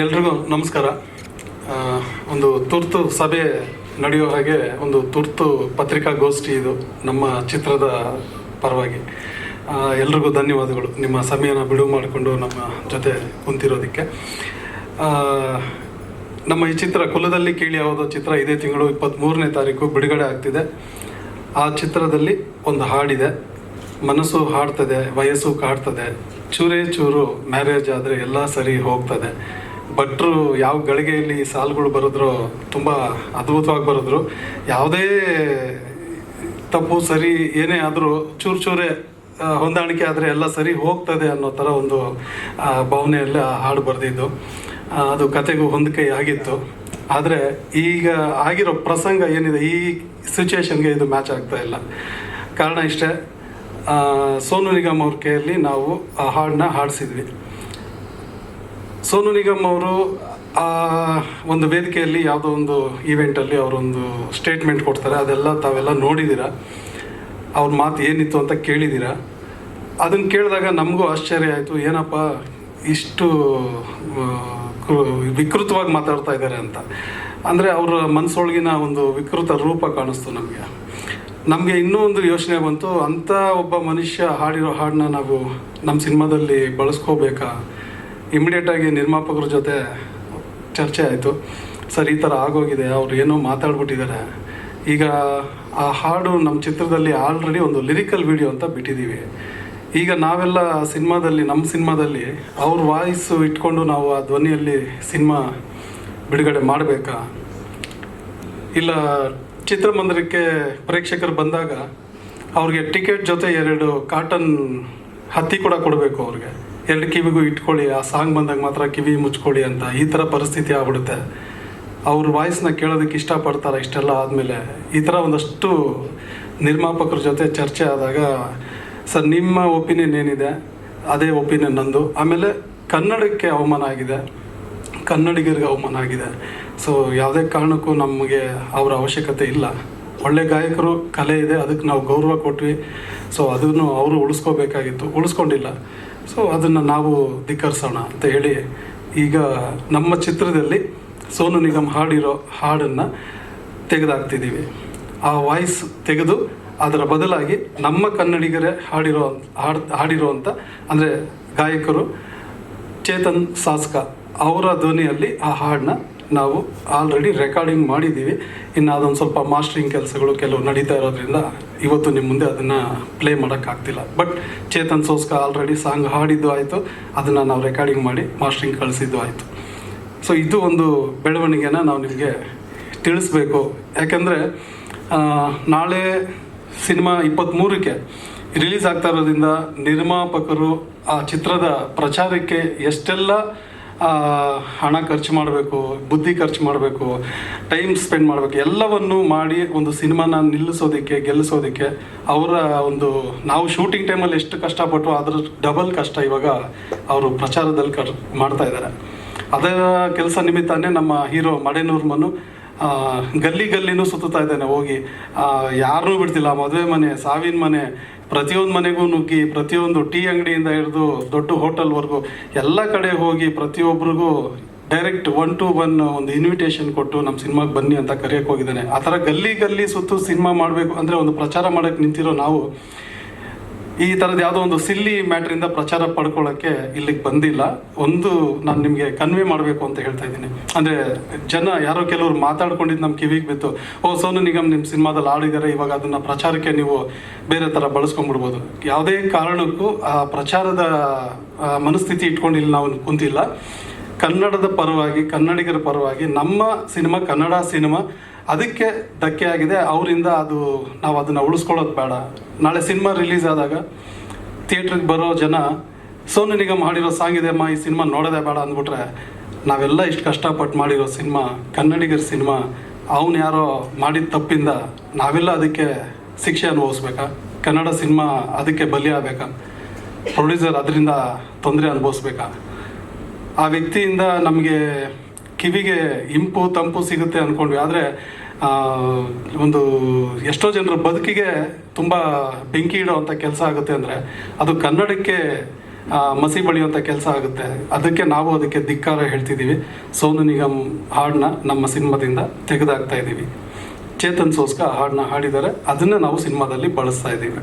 ಎಲ್ರಿಗೂ ನಮಸ್ಕಾರ. ಒಂದು ತುರ್ತು ಸಭೆ ನಡೆಯೋ ಹಾಗೆ ಒಂದು ತುರ್ತು ಪತ್ರಿಕಾಗೋಷ್ಠಿ ಇದು ನಮ್ಮ ಚಿತ್ರದ ಪರವಾಗಿ. ಎಲ್ರಿಗೂ ಧನ್ಯವಾದಗಳು. ನಿಮ್ಮ ಸಮಯನ ಬಿಡುವು ಮಾಡಿಕೊಂಡು ನಮ್ಮ ಜೊತೆ ಕುಂತಿರೋದಕ್ಕೆ. ನಮ್ಮ ಈ ಚಿತ್ರ ಕುಲದಲ್ಲಿ ಕೇಳಿ ಯಾವುದೋ ಚಿತ್ರ ಇದೇ ತಿಂಗಳು ಇಪ್ಪತ್ತ್ಮೂರನೇ ತಾರೀಕು ಬಿಡುಗಡೆ ಆಗ್ತಿದೆ. ಆ ಚಿತ್ರದಲ್ಲಿ ಒಂದು ಹಾಡಿದೆ. ಮನಸ್ಸು ಹಾಡ್ತದೆ, ವಯಸ್ಸು ಕಾಡ್ತದೆ, ಚೂರೇ ಚೂರು ಮ್ಯಾರೇಜ್ ಆದರೆ ಎಲ್ಲ ಸರಿ ಹೋಗ್ತದೆ. ಭಟ್ರು ಯಾವ ಗಳಿಗೆಯಲ್ಲಿ ಸಾಲುಗಳು ಬರೆದ್ರು ತುಂಬ ಅದ್ಭುತವಾಗಿ ಬರೆದ್ರು. ಯಾವುದೇ ತಪ್ಪು ಸರಿ ಏನೇ ಆದರೂ ಚೂರು ಚೂರೇ ಹೊಂದಾಣಿಕೆ ಆದರೆ ಎಲ್ಲ ಸರಿ ಹೋಗ್ತದೆ ಅನ್ನೋ ಥರ ಒಂದು ಭಾವನೆಯಲ್ಲ ಹಾಡು ಬರೆದಿದ್ದು. ಅದು ಕತೆಗೂ ಹೊಂದಿಕೆ ಆಗಿತ್ತು. ಆದರೆ ಈಗ ಆಗಿರೋ ಪ್ರಸಂಗ ಏನಿದೆ, ಈ ಸಿಚುವೇಶನ್ಗೆ ಇದು ಮ್ಯಾಚ್ ಆಗ್ತಾ ಇಲ್ಲ. ಕಾರಣ ಇಷ್ಟೇ ಸೋನು ನಿಗಮ್ ಅವ್ರ ಕೈಯಲ್ಲಿ ನಾವು ಆ ಹಾಡನ್ನ ಹಾಡಿಸಿದ್ವಿ. ಸೋನು ನಿಗಮ್ ಅವರು, ಆ, ಒಂದು ವೇದಿಕೆಯಲ್ಲಿ ಯಾವುದೋ ಒಂದು ಈವೆಂಟಲ್ಲಿ ಅವರೊಂದು ಸ್ಟೇಟ್ಮೆಂಟ್ ಕೊಡ್ತಾರೆ. ಅದೆಲ್ಲ ತಾವೆಲ್ಲ ನೋಡಿದ್ದೀರಾ ಅವ್ರ ಮಾತು ಏನಿತ್ತು ಅಂತ ಕೇಳಿದ್ದೀರಾ ಅದನ್ನು ಕೇಳಿದಾಗ ನಮಗೂ ಆಶ್ಚರ್ಯ ಆಯಿತು. ಏನಪ್ಪ, ಇಷ್ಟು ವಿಕೃತವಾಗಿ ಮಾತಾಡ್ತಾ ಇದ್ದಾರೆ ಅಂತ. ಅಂದರೆ ಅವರ ಮನಸ್ಸೊಳಗಿನ ಒಂದು ವಿಕೃತ ರೂಪ ಕಾಣಿಸ್ತು ನಮಗೆ. ನಮಗೆ ಇನ್ನೂ ಒಂದು ಯೋಚನೆ ಬಂತು. ಅಂಥ ಒಬ್ಬ ಮನುಷ್ಯ ಹಾಡಿರೋ ಹಾಡನ್ನ ನಾವು ನಮ್ಮ ಸಿನಿಮಾದಲ್ಲಿ ಬಳಸ್ಕೋಬೇಕಾ? ಇಮಿಡಿಯೇಟಾಗಿ ನಿರ್ಮಾಪಕರ ಜೊತೆ ಚರ್ಚೆ ಆಯಿತು. ಸರ್, ಈ ಥರ ಆಗೋಗಿದೆ, ಅವ್ರು ಏನೋ ಮಾತಾಡ್ಬಿಟ್ಟಿದ್ದಾರೆ. ಈಗ ಆ ಹಾಡು ನಮ್ಮ ಚಿತ್ರದಲ್ಲಿ ಆಲ್ರೆಡಿ ಒಂದು ಲಿರಿಕಲ್ ವಿಡಿಯೋ ಅಂತ ಬಿಟ್ಟಿದ್ದೀವಿ ಈಗ ನಾವೆಲ್ಲ ಸಿನಿಮಾದಲ್ಲಿ ನಮ್ಮ ಸಿನಿಮಾದಲ್ಲಿ ಅವ್ರ ವಾಯ್ಸು ಇಟ್ಕೊಂಡು ನಾವು ಆ ಧ್ವನಿಯಲ್ಲಿ ಸಿನಿಮಾ ಬಿಡುಗಡೆ ಮಾಡಬೇಕಾ? ಇಲ್ಲ ಚಿತ್ರಮಂದಿರಕ್ಕೆ ಪ್ರೇಕ್ಷಕರು ಬಂದಾಗ ಅವ್ರಿಗೆ ಟಿಕೆಟ್ ಜೊತೆ ಎರಡು ಕಾಟನ್ ಹತ್ತಿ ಕೂಡ ಕೊಡಬೇಕು ಅವ್ರಿಗೆ. ಎರಡು ಕಿವಿಗೂ ಇಟ್ಕೊಳ್ಳಿ, ಆ ಸಾಂಗ್ ಬಂದಾಗ ಮಾತ್ರ ಕಿವಿ ಮುಚ್ಕೊಳ್ಳಿ ಅಂತ ಈ ಥರ ಪರಿಸ್ಥಿತಿ ಆಗ್ಬಿಡುತ್ತೆ. ಅವ್ರ ವಾಯ್ಸ್ನ ಕೇಳೋದಕ್ಕೆ ಇಷ್ಟಪಡ್ತಾರೆ ಇಷ್ಟೆಲ್ಲ ಆದಮೇಲೆ. ಈ ಥರ ಒಂದಷ್ಟು ನಿರ್ಮಾಪಕರ ಜೊತೆ ಚರ್ಚೆ ಆದಾಗ, ಸರ್, ನಿಮ್ಮ ಒಪಿನಿಯನ್ ಏನಿದೆ? ಅದೇ ಒಪಿನಿಯನ್ ನಂದು. ಆಮೇಲೆ ಕನ್ನಡಕ್ಕೆ ಅವಮಾನ ಆಗಿದೆ. ಕನ್ನಡಿಗರಿಗೆ ಅವಮಾನ ಆಗಿದೆ. ಸೊ ಯಾವುದೇ ಕಾರಣಕ್ಕೂ ನಮಗೆ ಅವರ ಅವಶ್ಯಕತೆ ಇಲ್ಲ. ಒಳ್ಳೆ ಗಾಯಕರು, ಕಲೆ ಇದೆ, ಅದಕ್ಕೆ ನಾವು ಗೌರವ ಕೊಟ್ವಿ. ಸೊ ಅದನ್ನು ಅವರು ಉಳಿಸ್ಕೋಬೇಕಾಗಿತ್ತು. ಉಳಿಸ್ಕೊಂಡಿಲ್ಲ. ಸೊ ಅದನ್ನು ನಾವು ಧಿಕ್ಕರಿಸೋಣ ಅಂತ ಹೇಳಿ ಈಗ ನಮ್ಮ ಚಿತ್ರದಲ್ಲಿ ಸೋನು ನಿಗಮ್ ಹಾಡಿರೋ ಹಾಡನ್ನು ತೆಗೆದಾಕ್ತಿದ್ದೀವಿ. ಆ ವಾಯ್ಸ್ ತೆಗೆದು ಅದರ ಬದಲಾಗಿ ನಮ್ಮ ಕನ್ನಡಿಗರೇ ಹಾಡಿರೋ ಹಾಡ್ ಅಂತ ಅಂದರೆ ಗಾಯಕರು ಚೇತನ್ ಸಾಸ್ಕ ಅವರ ಧ್ವನಿಯಲ್ಲಿ ಆ ಹಾಡನ್ನ ನಾವು ಆಲ್ರೆಡಿ ರೆಕಾರ್ಡಿಂಗ್ ಮಾಡಿದ್ದೀವಿ. ಇನ್ನು ಅದೊಂದು ಸ್ವಲ್ಪ ಮಾಸ್ಟ್ರಿಂಗ್ ಕೆಲಸಗಳು ಕೆಲವು ನಡೀತಾ ಇರೋದ್ರಿಂದ ಇವತ್ತು ನಿಮ್ಮ ಮುಂದೆ ಅದನ್ನು ಪ್ಲೇ ಮಾಡೋಕ್ಕಾಗ್ತಿಲ್ಲ. ಬಟ್ ಚೇತನ್ ಸೋಸ್ಕ ಆಲ್ರೆಡಿ ಸಾಂಗ್ ಹಾಡಿದ್ದು ಆಯಿತು. ಅದನ್ನು ನಾವು ರೆಕಾರ್ಡಿಂಗ್ ಮಾಡಿ ಮಾಸ್ಟ್ರಿಂಗ್ ಕಳಿಸಿದ್ದು ಆಯಿತು. ಸೊ ಇದು ಒಂದು ಬೆಳವಣಿಗೆನ ನಾವು ನಿಮಗೆ ತಿಳಿಸ್ಬೇಕು. ಯಾಕೆಂದರೆ ನಾಳೆ ಸಿನಿಮಾ ಇಪ್ಪತ್ತ್ಮೂರಕ್ಕೆ ರಿಲೀಸ್ ಆಗ್ತಾ ಇರೋದ್ರಿಂದ ನಿರ್ಮಾಪಕರು ಆ ಚಿತ್ರದ ಪ್ರಚಾರಕ್ಕೆ ಎಷ್ಟೆಲ್ಲ ಹಣ ಖರ್ಚು ಮಾಡಬೇಕು, ಬುದ್ಧಿ ಖರ್ಚು ಮಾಡಬೇಕು ಟೈಮ್ ಸ್ಪೆಂಡ್ ಮಾಡಬೇಕು, ಎಲ್ಲವನ್ನು ಮಾಡಿ ಒಂದು ಸಿನಿಮಾನ ನಿಲ್ಲಿಸೋದಕ್ಕೆ, ಗೆಲ್ಲಿಸೋದಕ್ಕೆ ಅವರ ಒಂದು, ನಾವು ಶೂಟಿಂಗ್ ಟೈಮಲ್ಲಿ ಎಷ್ಟು ಕಷ್ಟಪಟ್ಟು ಅದರ ಡಬಲ್ ಕಷ್ಟ ಇವಾಗ ಅವರು ಪ್ರಚಾರದಲ್ಲಿ ಕರ್, ಮಾಡ್ತಾ ಇದ್ದಾರೆ. ಅದರ ಕೆಲಸ ನಿಮಿತ್ತನೇ ನಮ್ಮ ಹೀರೋ ಮಡೆನೂರ್ಮನು ಗಲ್ಲಿ ಗಲ್ಲಿನೂ ಸುತ್ತುತ್ತಾ ಇದ್ದಾನೆ. ಹೋಗಿ ಯಾರನ್ನೂ ಬಿಡ್ತಿಲ್ಲ, ಮದುವೆ ಮನೆ, ಸಾವಿನ ಮನೆ ಪ್ರತಿಯೊಂದು ಮನೆಗೂ ನುಗ್ಗಿ, ಪ್ರತಿಯೊಂದು ಟೀ ಅಂಗಡಿಯಿಂದ ಹಿಡಿದು ದೊಡ್ಡ ಹೋಟೆಲ್ವರೆಗೂ ಎಲ್ಲ ಕಡೆ ಹೋಗಿ ಪ್ರತಿಯೊಬ್ಬರಿಗೂ ಡೈರೆಕ್ಟ್ ಒನ್ ಟು ಒನ್ ಒಂದು ಇನ್ವಿಟೇಷನ್ ಕೊಟ್ಟು ನಮ್ಮ ಸಿನಿಮಾಗೆ ಬನ್ನಿ ಅಂತ ಕರೆಯೋಕೆ ಹೋಗಿದ್ದಾನೆ. ಆ ಥರ ಗಲ್ಲಿ ಗಲ್ಲಿ ಸುತ್ತು ಸಿನಿಮಾ ಮಾಡಬೇಕು ಅಂದರೆ ಒಂದು ಪ್ರಚಾರ ಮಾಡೋಕ್ಕೆ ನಿಂತಿರೋ ನಾವು ಈ ಥರದ್ದು ಯಾವುದೋ ಒಂದು ಸಿಲ್ಲಿ ಮ್ಯಾಟ್ರಿಂದ ಪ್ರಚಾರ ಪಡ್ಕೊಳ್ಳೋಕ್ಕೆ ಇಲ್ಲಿಗೆ ಬಂದಿಲ್ಲ. ಒಂದು ನಾನು ನಿಮಗೆ ಕನ್ವೆ ಮಾಡಬೇಕು ಅಂತ ಹೇಳ್ತಾ ಇದ್ದೀನಿ. ಅಂದರೆ ಜನ ಯಾರೋ ಕೆಲವರು ಮಾತಾಡ್ಕೊಂಡಿದ್ದು ನಮ್ಮ ಕಿವಿಗೆ ಬಿತ್ತು. ಓ, ಸೋನು ನಿಗಮ್ ನಿಮ್ಮ ಸಿನಿಮಾದಲ್ಲಿ ಆಡಿದ್ದಾರೆ ಇವಾಗ ಅದನ್ನು ಪ್ರಚಾರಕ್ಕೆ ನೀವು ಬೇರೆ ಥರ ಬಳಸ್ಕೊಂಡ್ಬಿಡ್ಬೋದು. ಯಾವುದೇ ಕಾರಣಕ್ಕೂ ಆ ಪ್ರಚಾರದ ಮನಸ್ಥಿತಿ ಇಟ್ಕೊಂಡು ಇಲ್ಲಿ ನಾವು ಕುಂತಿಲ್ಲ. ಕನ್ನಡದ ಪರವಾಗಿ, ಕನ್ನಡಿಗರ ಪರವಾಗಿ, ನಮ್ಮ ಸಿನಿಮಾ, ಕನ್ನಡ ಸಿನಿಮಾ ಅದಕ್ಕೆ ಧಕ್ಕೆ ಆಗಿದೆ ಅವರಿಂದ ಅದು ನಾವು ಅದನ್ನು ಉಳಿಸ್ಕೊಳ್ಳೋದು ಬೇಡ. ನಾಳೆ ಸಿನಿಮಾ ರಿಲೀಸ್ ಆದಾಗ ಥಿಯೇಟ್ರಿಗೆ ಬರೋ ಜನ, ಸೋನು ನಿಗಮ್ ಹಾಡಿರೋ ಸಾಂಗ್ ಇದೆ ಅಮ್ಮ ಈ ಸಿನಿಮಾ ನೋಡೋದೇ ಬೇಡ ಅಂದ್ಬಿಟ್ರೆ, ನಾವೆಲ್ಲ ಇಷ್ಟು ಕಷ್ಟಪಟ್ಟು ಮಾಡಿರೋ ಸಿನಿಮಾ, ಕನ್ನಡಿಗರ ಸಿನಿಮಾ, ಅವನು ಯಾರೋ ಮಾಡಿದ ತಪ್ಪಿಂದ ನಾವೆಲ್ಲ ಅದಕ್ಕೆ ಶಿಕ್ಷೆ ಅನುಭವಿಸ್ಬೇಕಾ? ಕನ್ನಡ ಸಿನಿಮಾ ಅದಕ್ಕೆ ಬಲಿಯಾಗಬೇಕಾ ಪ್ರೊಡ್ಯೂಸರ್ ಅದರಿಂದ ತೊಂದರೆ ಅನುಭವಿಸ್ಬೇಕಾ? ಆ ವ್ಯಕ್ತಿಯಿಂದ ನಮಗೆ ಕಿವಿಗೆ ಇಂಪು ತಂಪು ಸಿಗುತ್ತೆ ಅಂದ್ಕೊಂಡ್ವಿ ಆದರೆ ಒಂದು ಎಷ್ಟೋ ಜನರ ಬದುಕಿಗೆ ತುಂಬ ಬೆಂಕಿ ಇಡೋವಂಥ ಕೆಲಸ ಆಗುತ್ತೆ ಅಂದರೆ, ಅದು ಕನ್ನಡಕ್ಕೆ ಮಸಿ ಬಳಿಯುವಂಥ ಕೆಲಸ ಆಗುತ್ತೆ. ಅದಕ್ಕೆ ನಾವು ಅದಕ್ಕೆ ಧಿಕ್ಕಾರ ಹೇಳ್ತಿದ್ದೀವಿ. ಸೋನು ನಿಗಮ್ ಹಾಡನ್ನ ನಮ್ಮ ಸಿನಿಮಾದಿಂದ ತೆಗೆದಾಕ್ತಾ ಇದ್ದೀವಿ. ಚೇತನ್ ಸೋಸ್ಕ ಹಾಡನ್ನ ಹಾಡಿದ್ದಾರೆ. ಅದನ್ನೇ ನಾವು ಸಿನಿಮಾದಲ್ಲಿ ಬಳಸ್ತಾ ಇದ್ದೀವಿ.